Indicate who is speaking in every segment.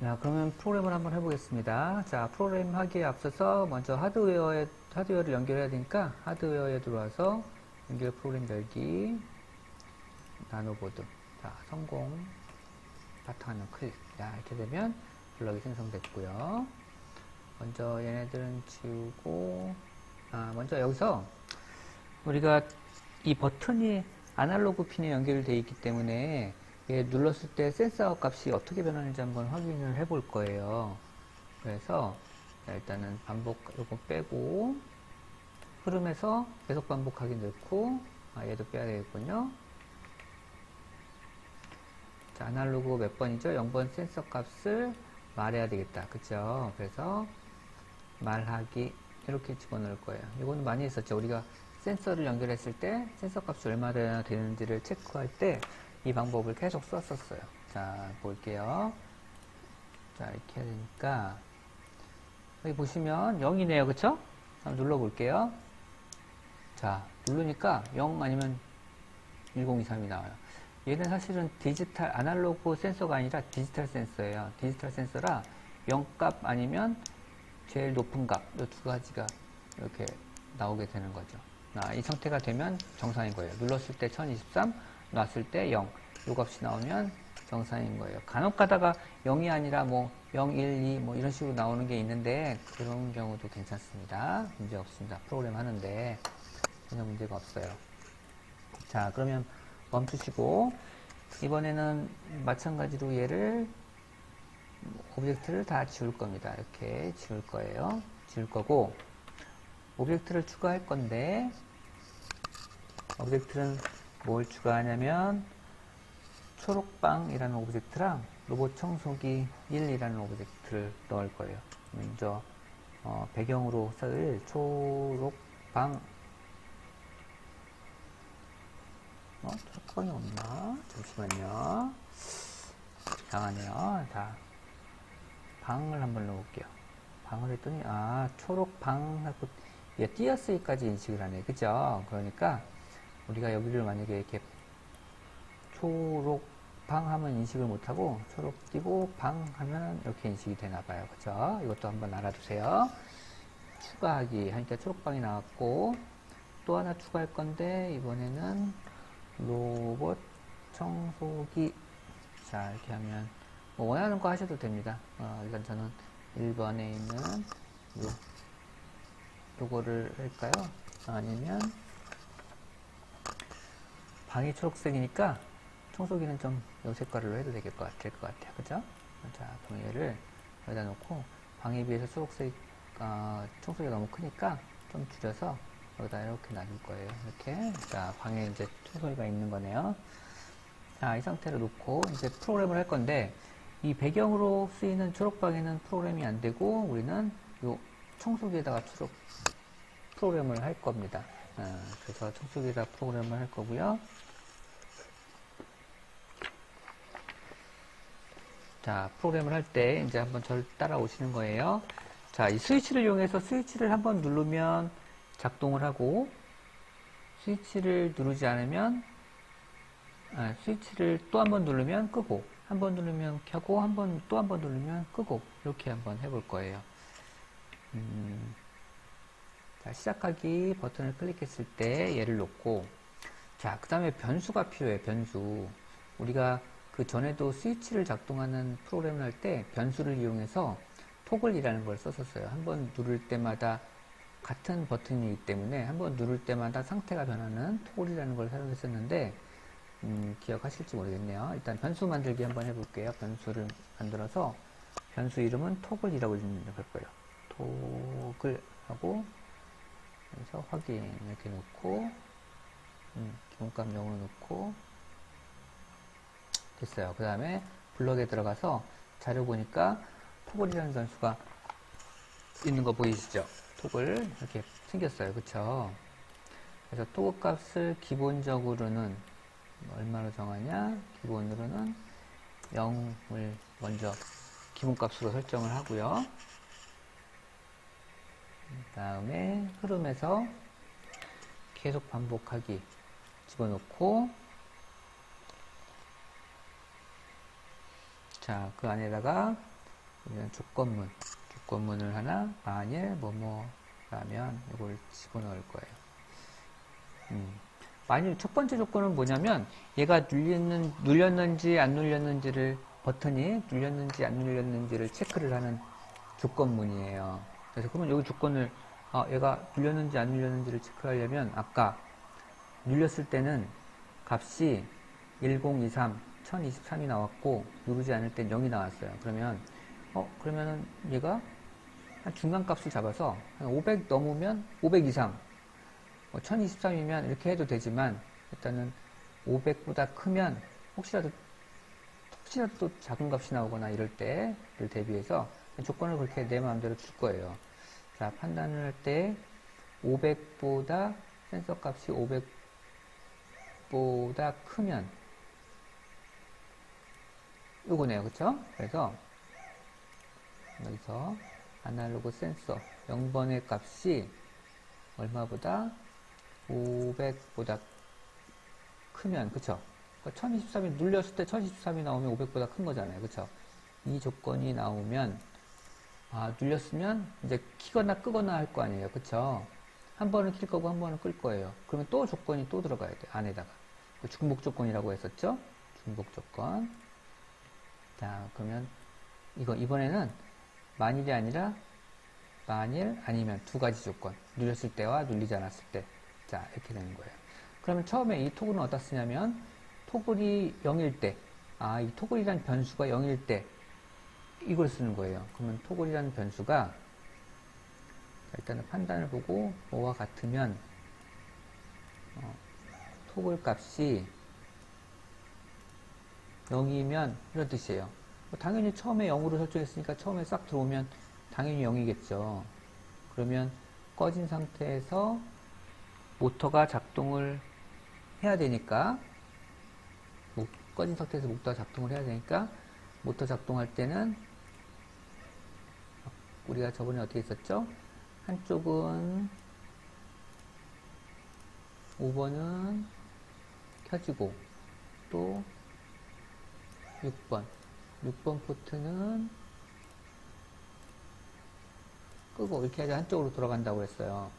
Speaker 1: 자, 그러면 프로그램을 한번 해보겠습니다. 자, 프로그램 하기에 앞서서 먼저 하드웨어에, 하드웨어를 연결해야 되니까 하드웨어에 들어와서 연결 프로그램 열기, 나노보드. 자, 성공. 바탕화면 클릭. 자, 이렇게 되면 블럭이 생성됐고요. 먼저 얘네들은 지우고, 아, 먼저 여기서 우리가 이 버튼이 아날로그 핀에 연결되어 있기 때문에 얘 눌렀을 때 센서 값이 어떻게 변하는지 한번 확인을 해 볼 거예요. 그래서 자, 일단은 반복 요거 빼고 흐름에서 계속 반복하기 넣고 아, 얘도 빼야 되겠군요. 자, 아날로그 몇 번이죠? 0번 센서 값을 말해야 되겠다. 그쵸? 그래서 말하기 이렇게 집어넣을 거예요. 이거는 많이 했었죠. 우리가 센서를 연결했을 때 센서 값이 얼마나 되는지를 체크할 때 이 방법을 계속 썼었어요. 자, 볼게요. 자, 이렇게 해야 되니까 여기 보시면 0이네요. 그쵸? 한번 눌러볼게요. 자, 누르니까 0 아니면 1023이 나와요. 얘는 사실은 디지털 아날로그 센서가 아니라 디지털 센서예요. 디지털 센서라 0값 아니면 제일 높은 값, 이 두 가지가 이렇게 나오게 되는 거죠. 아, 이 상태가 되면 정상인 거예요. 눌렀을 때 1023, 놨을 때 0. 이 값이 나오면 정상인 거예요. 간혹 가다가 0이 아니라 뭐 0, 1, 2 뭐 이런 식으로 나오는 게 있는데 그런 경우도 괜찮습니다. 문제 없습니다. 프로그램 하는데 전혀 문제가 없어요. 자, 그러면 멈추시고 이번에는 마찬가지로 얘를 오브젝트를 다 지울 겁니다. 이렇게 지울 거예요. 지울 거고 오브젝트를 추가할 건데 오브젝트는 뭘 추가하냐면 초록방이라는 오브젝트랑 로봇 청소기 1이라는 오브젝트를 넣을 거예요. 먼저 어, 배경으로 쓸 초록방 어, 초록방이 없나? 잠시만요. 이상하네요. 자, 방을 한번 넣어볼게요. 방을 했더니, 아, 초록방 하고, 얘 띄었으기까지 인식을 하네. 그죠? 그러니까, 우리가 여기를 만약에 이렇게 초록 방 하면 인식을 못하고, 초록 띄고 방 하면 이렇게 인식이 되나봐요. 그죠? 이것도 한번 알아두세요. 추가하기 하니까 초록방이 나왔고, 또 하나 추가할 건데, 이번에는 로봇 청소기. 자, 이렇게 하면, 뭐 원하는 거 하셔도 됩니다. 어, 일단 저는 1번에 있는 요, 요거를 할까요? 아니면, 방이 초록색이니까 청소기는 좀 요 색깔로 해도 될 것 같아요. 그죠? 자, 그럼 얘를 여기다 놓고 방에 비해서 초록색, 어, 청소기가 너무 크니까 좀 줄여서 여기다 이렇게 놔둘 거예요. 이렇게. 자, 방에 이제 청소기가 있는 거네요. 자, 이 상태로 놓고 이제 프로그램을 할 건데 이 배경으로 쓰이는 초록방에는 프로그램이 안 되고 우리는 요 청소기에다가 초록 프로그램을 할 겁니다. 어, 그래서 청소기에다 프로그램을 할 거고요. 자, 프로그램을 할 때 이제 한번 저를 따라오시는 거예요. 자, 이 스위치를 이용해서 스위치를 한번 누르면 작동을 하고 스위치를 누르지 않으면 아, 스위치를 또 한 번 누르면 끄고 한 번 누르면 켜고 한 번 또 한 번 누르면 끄고 이렇게 한번 해볼 거예요. 음, 자, 시작하기 버튼을 클릭했을 때 얘를 놓고 자, 그 다음에 변수가 필요해 변수 우리가 그 전에도 스위치를 작동하는 프로그램을 할 때 변수를 이용해서 토글이라는 걸 썼었어요. 한번 누를 때마다 같은 버튼이기 때문에 한번 누를 때마다 상태가 변하는 토글이라는 걸 사용했었는데 음, 기억하실지 모르겠네요. 일단 변수 만들기 한번 해볼게요. 변수를 만들어서 변수 이름은 토글이라고 입력할 거예요. 토글 하고 그래서 확인 이렇게 놓고 음, 기본값 0으로 놓고 됐어요. 그 다음에 블럭에 들어가서 자료 보니까 토글이라는 변수가 있는 거 보이시죠? 토글 이렇게 생겼어요. 그쵸? 그래서 토글 값을 기본적으로는 얼마로 정하냐? 기본으로는 0을 먼저 기본값으로 설정을 하고요. 그 다음에 흐름에서 계속 반복하기 집어넣고 자, 그 안에다가 조건문. 조건문을 하나, 만일 뭐뭐라면 이걸 집어넣을 거예요. 음. 만일 첫 번째 조건은 뭐냐면 얘가 눌리는, 눌렸는지 안 눌렸는지를 버튼이 눌렸는지 안 눌렸는지를 체크를 하는 조건문이에요. 그래서 그러면 여기 조건을 아, 얘가 눌렸는지 안 눌렸는지를 체크하려면 아까 눌렸을 때는 값이 1023, 1023이 나왔고 누르지 않을 땐 0이 나왔어요. 그러면 어 그러면은 얘가 한 중간 값을 잡아서 한 500 넘으면 500 이상, 뭐 1023이면 이렇게 해도 되지만 일단은 500보다 크면 혹시라도 혹시라도 또 작은 값이 나오거나 이럴 때를 대비해서 조건을 그렇게 내 마음대로 줄 거예요. 자, 판단을 할 때 500보다 센서 값이 500보다 크면 요거네요. 그쵸? 그래서 여기서 아날로그 센서 0번의 값이 얼마보다 500보다 크면 그쵸? 1023이 눌렸을 때 1023이 나오면 500보다 큰 거잖아요. 그쵸? 이 조건이 나오면 아, 눌렸으면 이제 키거나 끄거나 할 거 아니에요. 그쵸? 한 번은 킬 거고 한 번은 끌 거예요. 그러면 또 조건이 또 들어가야 돼. 안에다가. 그 중복 조건이라고 했었죠? 중복 조건. 자, 그러면 이거 이번에는 만일이 아니라 만일 아니면 두 가지 조건. 눌렸을 때와 눌리지 않았을 때. 자, 이렇게 되는 거예요. 그러면 처음에 이 토글은 어디다 쓰냐면 토글이 0일 때, 아, 이 토글이란 변수가 0일 때 이걸 쓰는 거예요. 그러면 토글이라는 변수가 일단은 판단을 보고 뭐와 같으면 어, 토글 값이 0이면 이런 뜻이에요. 뭐 당연히 처음에 0으로 설정했으니까 처음에 싹 들어오면 당연히 0이겠죠. 그러면 꺼진 상태에서 모터가 작동을 해야 되니까 모- 꺼진 상태에서 모터가 작동을 해야 되니까 모터 작동할 때는 우리가 저번에 어떻게 했었죠? 한쪽은 5번은 켜지고 또 6번 6번 포트는 끄고 이렇게 해서 한쪽으로 돌아간다고 했어요.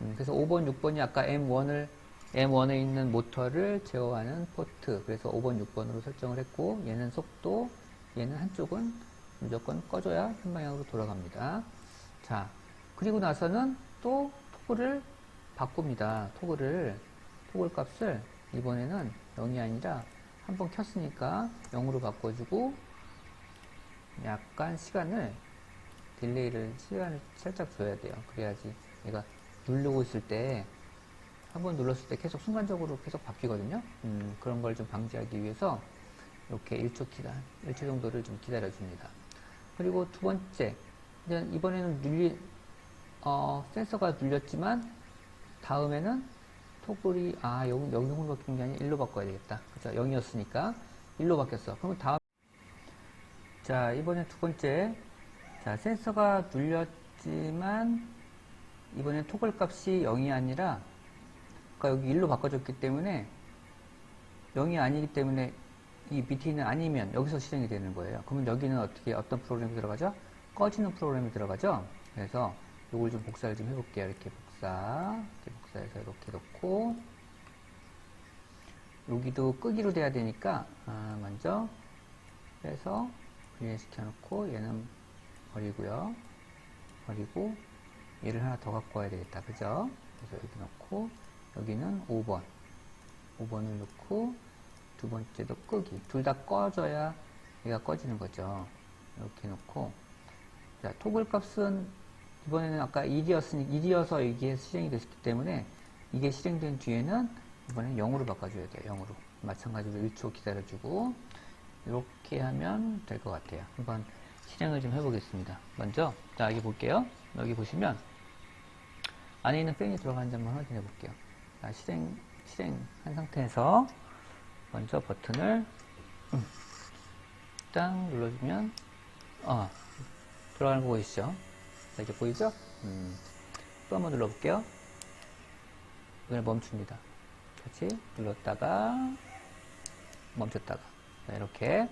Speaker 1: 음, 그래서 5번, 6번이 아까 M1을 M1에 있는 모터를 제어하는 포트. 그래서 5번, 6번으로 설정을 했고 얘는 속도, 얘는 한쪽은 무조건 꺼줘야 한 방향으로 돌아갑니다. 자, 그리고 나서는 또 토글을 바꿉니다. 토글을 토글 값을 이번에는 0이 아니라 한번 켰으니까 0으로 바꿔주고 약간 시간을 딜레이를 시간을 살짝 줘야 돼요. 그래야지 얘가 누르고 있을 때 한 번 눌렀을 때 계속 순간적으로 계속 바뀌거든요. 음, 그런 걸 좀 방지하기 위해서 이렇게 1초 기다 1초 정도를 좀 기다려 줍니다. 그리고 두 번째 이번에는 눌리 어, 센서가 눌렸지만 다음에는 토글이 아 여기 여기 0으로 바뀐 게 아니라 1로 바꿔야 되겠다. 그죠? 0이었으니까 1로 바뀌었어. 그러면 다음 자 이번에 두 번째 자 센서가 눌렸지만 이번엔 토글 값이 0이 아니라 아까 여기 1로 바꿔줬기 때문에 0이 아니기 때문에 이 있는 아니면 여기서 실행이 되는 거예요. 그러면 여기는 어떻게 어떤 프로그램이 들어가죠? 꺼지는 프로그램이 들어가죠. 그래서 이걸 좀 복사를 좀 해볼게요. 이렇게 복사, 이렇게 복사해서 이렇게 놓고 여기도 끄기로 돼야 되니까 아, 먼저 빼서 분리시켜 놓고 얘는 버리고요. 버리고 얘를 하나 더 갖고 와야 되겠다. 그죠? 그래서 여기 놓고 여기는 5번 5번을 넣고 두 번째도 끄기 둘 다 꺼져야 얘가 꺼지는 거죠. 이렇게 놓고 자 토글 값은 이번에는 아까 1이었으니 1이어서 이게 실행이 됐기 때문에 이게 실행된 뒤에는 이번엔 0으로 바꿔줘야 돼요. 0으로 마찬가지로 1초 기다려주고 이렇게 하면 될 것 같아요. 한번 실행을 좀 해보겠습니다. 먼저 자 여기 볼게요. 여기 보시면 안에 있는 팬이 들어가는지 한번 확인해 볼게요. 자, 실행 실행 한 상태에서 먼저 버튼을 음, 딱 눌러주면 어, 들어가는 거 보이시죠? 자, 이제 보이죠? 음, 또 한번 눌러볼게요. 이번에 멈춥니다. 같이 눌렀다가 멈췄다가 자, 이렇게